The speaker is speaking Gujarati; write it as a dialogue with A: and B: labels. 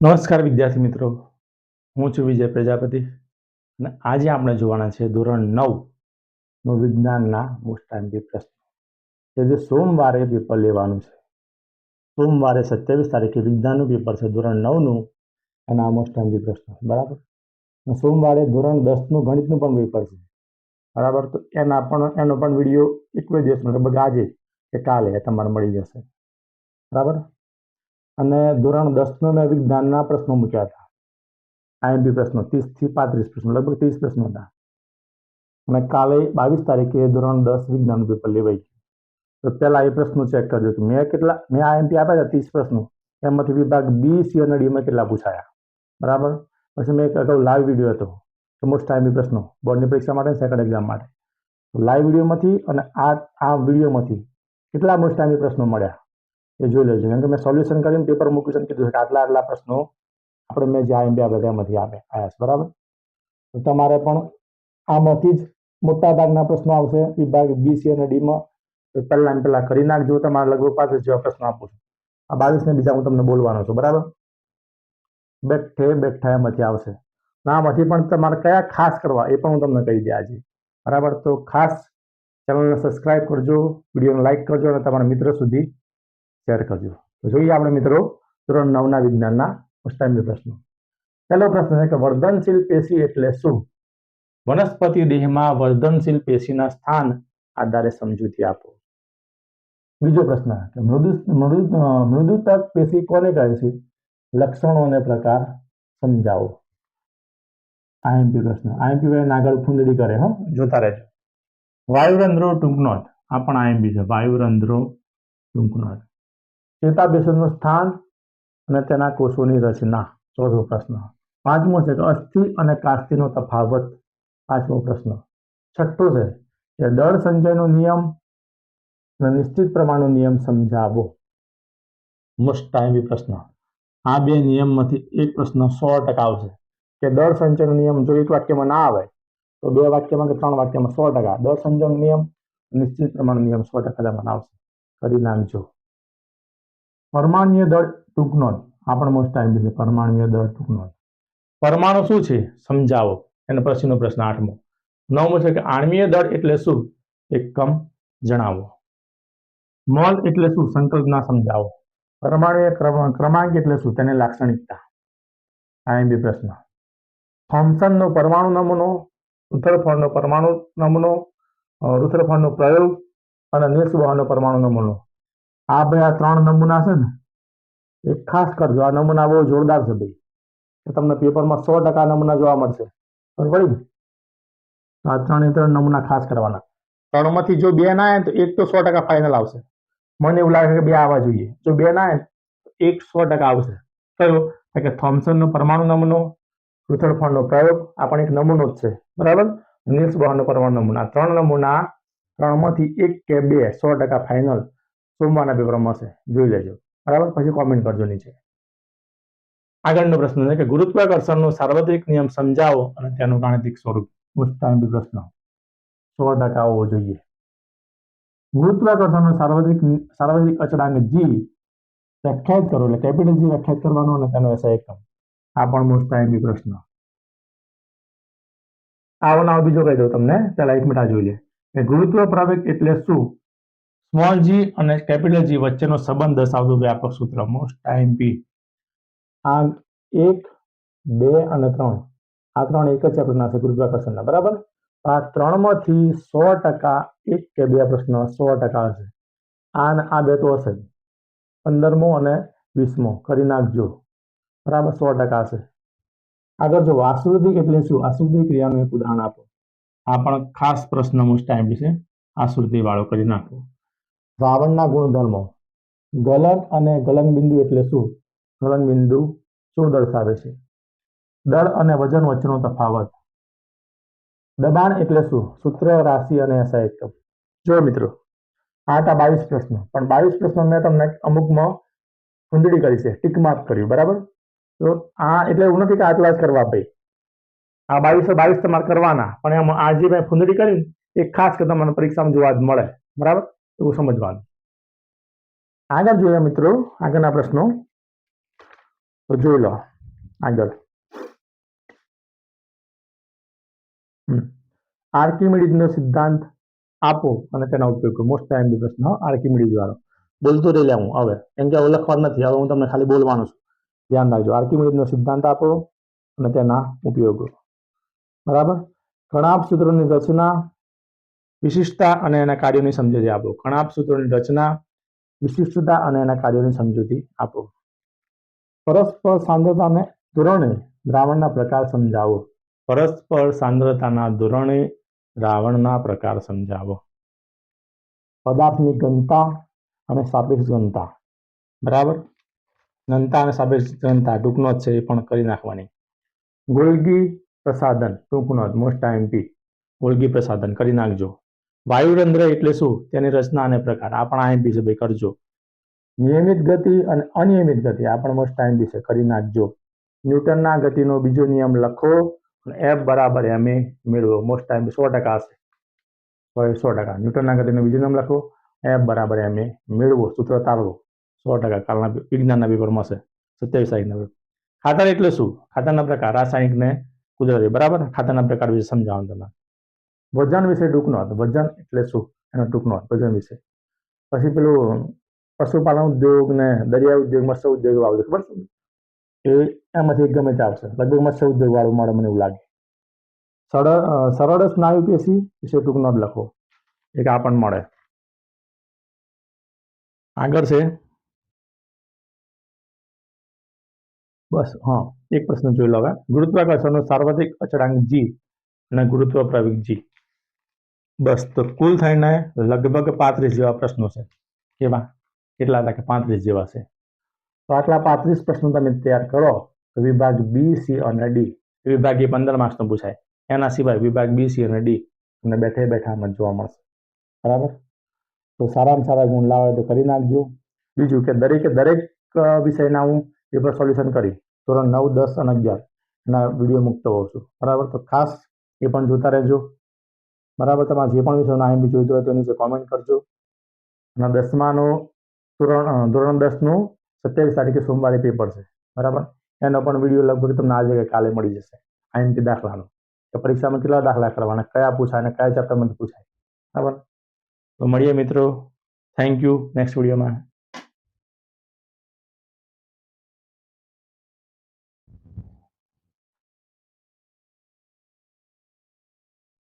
A: નમસ્કાર વિદ્યાર્થી મિત્રો. હું છું વિજય પ્રજાપતિ અને આજે આપણે જોવાના છે ધોરણ નવનું વિજ્ઞાનના મોસ્ટ પ્રશ્ન. કે જે સોમવારે પેપર લેવાનું છે. સોમવારે સત્યાવીસ તારીખે વિજ્ઞાનનું પેપર છે ધોરણ નવનું આ મોસ્ટ ટાઈમથી પ્રશ્ન, બરાબર? સોમવારે ધોરણ દસનું ગણિતનું પણ પેપર છે. બરાબર? તો એના પણ, એનો પણ વીડિયો એક બે દિવસમાં, લગભગ આજે કે કાલે તમારે મળી જશે. બરાબર? અને ધોરણ દસનો મેં વિજ્ઞાનના પ્રશ્નો મૂક્યા હતા. આઈએમપી પ્રશ્નો ત્રીસથી પાંત્રીસ પ્રશ્નો, લગભગ ત્રીસ પ્રશ્નો હતા. અને કાલે બાવીસ તારીખે ધોરણ દસ વિજ્ઞાનનું પેપર લેવાય છે તો પહેલાં એ પ્રશ્નો ચેક કરજો કે મેં કેટલા, મેં આઈએમપી આપ્યા હતા ત્રીસ પ્રશ્નો, એમાંથી વિભાગ બી, સી અને ડીમાં કેટલા પૂછાયા. બરાબર? પછી મેં એક અગાઉ લાઈવ વીડિયો હતો, કે મોસ્ટ આઈએમપી પ્રશ્નો, બોર્ડની પરીક્ષા માટે સેકન્ડ એક્ઝામ માટે. લાઈવ વિડીયોમાંથી અને આ આ વિડીયોમાંથી કેટલા મોસ્ટ આઈએમપી પ્રશ્નો મળ્યા? એ જોઈ લેજો. કેમ કે મેં સોલ્યુશન કરીને પેપર મૂક્યું છે કીધું છે કે આટલા આટલા પ્રશ્નો આપણે મેં જે આઈએમપી બધામાંથી આવે આવ્યા છે. બરાબર? તો તમારે પણ આમાંથી જ મોટા ભાગના પ્રશ્નો આવશે. વિભાગ બી સી અને ડીમાં પહેલા ને પહેલા કરી નાખજો. તમારે લગભગ પાસે જેવા પ્રશ્નો આપું છું. આ બાવીસ ને બીજા હું તમને બોલવાનો છું. બરાબર? બેઠે બેઠા એમાંથી આવશે. આમાંથી પણ તમારે કયા ખાસ કરવા એ પણ હું તમને કહી દે આજે. બરાબર? તો ખાસ ચેનલને સબસ્ક્રાઇબ કરજો, વિડીયોને લાઈક કરજો અને તમારા મિત્ર સુધી શેર કરજો. તો જોઈએ આપણે મિત્રો ધોરણ નવના વિજ્ઞાનના ટાઈમના પ્રશ્નો. પહેલો પ્રશ્ન છે કે વર્ધનશીલ પેશી એટલે શું? વનસ્પતિ દેહમાં વર્ધનશીલ પેશીના સ્થાન આધારે સમજૂતી આપો. બીજો પ્રશ્ન કે મૃદુ મૃદુ મૃદુતક પેશી કોને કહે છે? લક્ષણો અને પ્રકાર સમજાવો. આઈએમપી પ્રશ્ન. આઈએમપી વાય આગળ ફૂંદડી કરે, હો. જોતા રહેજો. વાયુરંધ્રો ટૂંકનોટ આ પણ આઈએમપી છે. વાયુરંધ્રો ટૂંકનોટ ચેતાબેસનનું સ્થાન અને તેના કોષોની રચના. ચોથો પ્રશ્ન. પાંચમો છે કે અસ્થિ અને કાસ્થિનો તફાવત. પાંચમો પ્રશ્ન. છઠ્ઠો છે કે દળ સંચયનો નિયમ અને નિશ્ચિત પ્રમાણનો નિયમ સમજાવો. મોસ્ટ ટાઈમી પ્રશ્ન. આ બે નિયમમાંથી એક પ્રશ્ન સો ટકા આવશે. કે દળ સંચયનો નિયમ જો એક વાક્યમાં ના આવે, તો બે વાક્યમાં કે ત્રણ વાક્યમાં સો ટકા. દળ સંચયનો નિયમ, નિશ્ચિત પ્રમાણનો નિયમ સો ટકા તેમાં આવશે. કરી નાખજો. પરમાણ્વીય દળ ટૂંકનો આ પણ મોસ્ટ ટાઈમ છે પરમાણ્વીય દળ ટૂંકનો પરમાણુ શું છે? સમજાવો. એનો પછીનો પ્રશ્ન આઠમો. નવમો છે કે આણ્વીય દળ એટલે શું? એકમ જણાવો. મોલ એટલે શું? સંકલ્પના સમજાવો. પરમાણુય ક્રમ- ક્રમાંક એટલે શું? તેની લાક્ષણિકતા. આઈએમબી પ્રશ્ન. થોમ્સનનો પરમાણુ નમૂનો રુથરફળનો પરમાણુ નમૂનો રુથરફળનો પ્રયોગ અને નીલ્સ બોહરનો પરમાણુ નમૂનો. આ ભાઈ આ ત્રણ નમૂના છે ને એ ખાસ કરજો. આ નમૂના બહુ જોરદાર છે ભાઈ. તો તમને પેપરમાં સો ટકા નમૂના જોવા મળશે. પડી ને? આ ત્રણે ત્રણ નમૂના ખાસ કરવાના. ત્રણમાંથી જો બે ના આવે તો એક તો સો ટકા ફાઇનલ આવશે. મને એવું લાગે કે બે આવવા જોઈએ. જો બે ના આવે તો એક સો ટકા આવશે. કયો? કે થોમ્સનનો પરમાણુ નમૂનો રુથરફોર્ડનો પ્રયોગ, આ પણ એક નમૂનો જ છે. બરાબર? નીલ્સ બહારનો પરમાણુ નમૂના. ત્રણ નમૂના, ત્રણમાંથી એક કે બે, સો ટકા ફાઇનલ સોમવારના પેપરમાં હશે જોઈ લેજો. બરાબર? પછી કોમેન્ટ કરજો નીચે. આગળનો પ્રશ્ન છે કે ગુરુત્વાકર્ષણનો સાર્વત્રિક નિયમ સમજાવો અને તેનું ગાણિતિક સ્વરૂપ. મોસ્ટ પ્રશ્ન. સો ટકા હોવો જોઈએ. ગુરુત્વાકર્ષણનો સાર્વત્રિક સાર્વત્રિક અચળાંક જી વ્યાખ્યાયિત કરો એટલે કેપિટલ જી વ્યાખ્યાયિત કરવાનો અને તેનો એસઆઈ એકમ. આ પણ મોસ્ટ ટાઈમ પ્રશ્ન. આવો નાવ બીજો કહી દઉં તમને. પહેલા એક મિનિટ જોઈ લે. કે ગુરુત્વ પ્રવેગ એટલે શું? સ્મોલ જી અને કેપિટલ જી વચ્ચેનો સંબંધ દર્શાવતું વ્યાપક સૂત્ર મોસ્ટ ટાઈમ પી આ એક, બે અને ત્રણ. આ ત્રણ એક જ ચેપ્ટરના છે ગુરુત્વાકર્ષણના, બરાબર? આ ત્રણમાંથી સો ટકા એક કે બે પ્રશ્ન સો ટકા હશે. આ અને આ બે તો હશે જ. પંદરમો અને વીસમો, કરી નાખજો. બરાબર, સો ટકા હશે. આગળ જો આશ્રુતિક એટલે શું? આશ્રુતિ ક્રિયાનું એક ઉદાહરણ આપો. આ પણ ખાસ પ્રશ્ન મોસ્ટ ટાઈમ છે. આશ્રુતિ વાળો કરી નાખો. દ્રાવણના ગુણધર્મો. ગલન અને ગલનબિંદુ એટલે શું? ગલનબિંદુ શું દર્શાવે છે? દળ અને વજન વચ્ચેનો તફાવત. દબાણ એટલે શું? સૂત્ર, રાશિ અને સાહિત્ય જો મિત્રો આ હતા બાવીસ પ્રશ્નો. પણ બાવીસ પ્રશ્નો મેં તમને અમુકમાં ખુંદડી કરી છે. ટીક માર્ક કર્યું, બરાબર? તો આ એટલે એવું નથી કે આટલા જ કરવા ભાઈ. આ બાવીસો બાવીસ તમારે કરવાના. પણ એમાં આ જે મેં ફૂંદડી કરી એ ખાસ કે તમને પરીક્ષામાં જોવા જ મળે. બરાબર? એવું સમજવાનું. આગળ જોઈએ મિત્રો, આગળના પ્રશ્નો. તો જોઈ લો, આગળ. આર્કિમિડીઝનો સિદ્ધાંત આપો અને તેનો ઉપયોગ કરો. મોસ્ટ ટાઈમ પ્રશ્ન આર્કિમિડીઝ વાળો. બોલતો રહી હું, હવે. કેમ કે હવે લખવાનું નથી, હવે હું તમને ખાલી બોલવાનું છું. ધ્યાન રાખજો. આર્કિમિડીઝનો સિદ્ધાંત આપો અને તેના ઉપયોગ બરાબર? ઘણા સૂત્રોની રચના વિશિષ્ટતા અને એના કાર્યોની સમજૂતી આપો. કણાપ સૂત્રોની રચના, વિશિષ્ટતા અને એના કાર્યોની સમજૂતી આપો. પરસ્પર સાંદ્રતાને ધોરણે દ્રાવણના પ્રકાર સમજાવો. પરસ્પર સાંદ્રતાના ધોરણે દ્રાવણના પ્રકાર સમજાવો. પદાર્થની ઘનતા અને સાપેક્ષ ઘનતા. બરાબર? ઘનતા અને સાપેક્ષ ઘનતા ટૂંકનો જ છે, એ પણ કરી નાખવાની. ગોલગી પ્રસાધન, ટૂંકનો જ મોસ્ટ એમપી ગોલગી પ્રસાધન, કરી નાખજો. વાયુરંધ્ર એટલે શું? તેની રચના અને પ્રકાર. આ પણ આઈએમપી છે, ભાઈ, કરજો. નિયમિત ગતિ અને અનિયમિત ગતિ, આ પણ મોસ્ટ આઈએમપી છે, કરી નાખજો. ન્યૂટનના ગતિનો બીજો નિયમ લખો અને એફ બરાબર એમ મેળવો. મોસ્ટ ટાઈમ સો ટકા હશે. સો સો ટકા. ન્યૂટનના ગતિનો બીજો નિયમ લખો. એફ બરાબર એમ મેળવો. સૂત્ર તારવો. સો ટકા. કાલના વિજ્ઞાનના પેપરમાં હશે. સત્યાવીસ તારીખના પેપર ખાતર એટલે શું? ખાતરના પ્રકાર. રાસાયણિક ને કુદરતી. બરાબર? ખાતરના પ્રકાર વિશે સમજાવવાનું તમે. વજન વિશે ટૂંકનો હતો. વજન એટલે શું? એનો ટૂંકનો હતો, વજન વિશે. પછી પેલું પશુપાલન ઉદ્યોગ ને દરિયા ઉદ્યોગ, મત્સ્ય ઉદ્યોગ આવશે છે એ એમાંથી ગમે તે આવશે. લગભગ મત્સ્ય ઉદ્યોગ વાળું મળે મને એવું લાગે. સરળ સરળ સ્નાયુ પેશી વિશે ટૂંકનો જ લખો. એક આ પણ મળે. આગળ છે. બસ, હા, એક પ્રશ્ન જોઈ લો હવે ગુરુત્વાકર્ષણનો સાર્વત્રિક અચળાંક જી અને ગુરુત્વ પ્રવેગ જી બસ, તો કુલ થઈને લગભગ પાંત્રીસ જેવા પ્રશ્નો છે. કેવા? કેટલા હતા કે પાંત્રીસ જેવા છે? તો આટલા પાંત્રીસ પ્રશ્નો તમે તૈયાર કરો, તો વિભાગ બી સી અને ડી વિભાગ એ પંદર માર્ક્સનો પૂછાય. એના સિવાય વિભાગ બી સી અને ડી તમને બેઠે બેઠા આમાં જોવા મળશે. બરાબર? તો સારામાં સારા ગુણ લાવે તો કરી નાખજો. બીજું કે દરેકે દરેક વિષયના હું પેપર સોલ્યુશન કરી. ધોરણ નવ, દસ અને અગિયાર. એના વીડિયો મૂકતો હોઉં છું. બરાબર? તો ખાસ એ પણ જોતા રહેજો. બરાબર, તમારે જે પણ વિષયનો આઈએમપી જોઈતો હોય તો નીચે કોમેન્ટ કરજો. અને દસમાનો ધોરણ ધોરણ દસનું સત્યાવીસ તારીખે સોમવારે પેપર છે. બરાબર? એનો પણ વીડિયો લગભગ તમને આજે કે કાલે મળી જશે. આઈએમપી દાખલાનો. કે પરીક્ષામાં કેટલા દાખલા કરવાના? કયા પૂછાય અને કયા ચેપ્ટરમાંથી પૂછાય? બરાબર? તો મળીએ મિત્રો. થેન્ક યુ નેક્સ્ટ વિડીયોમાં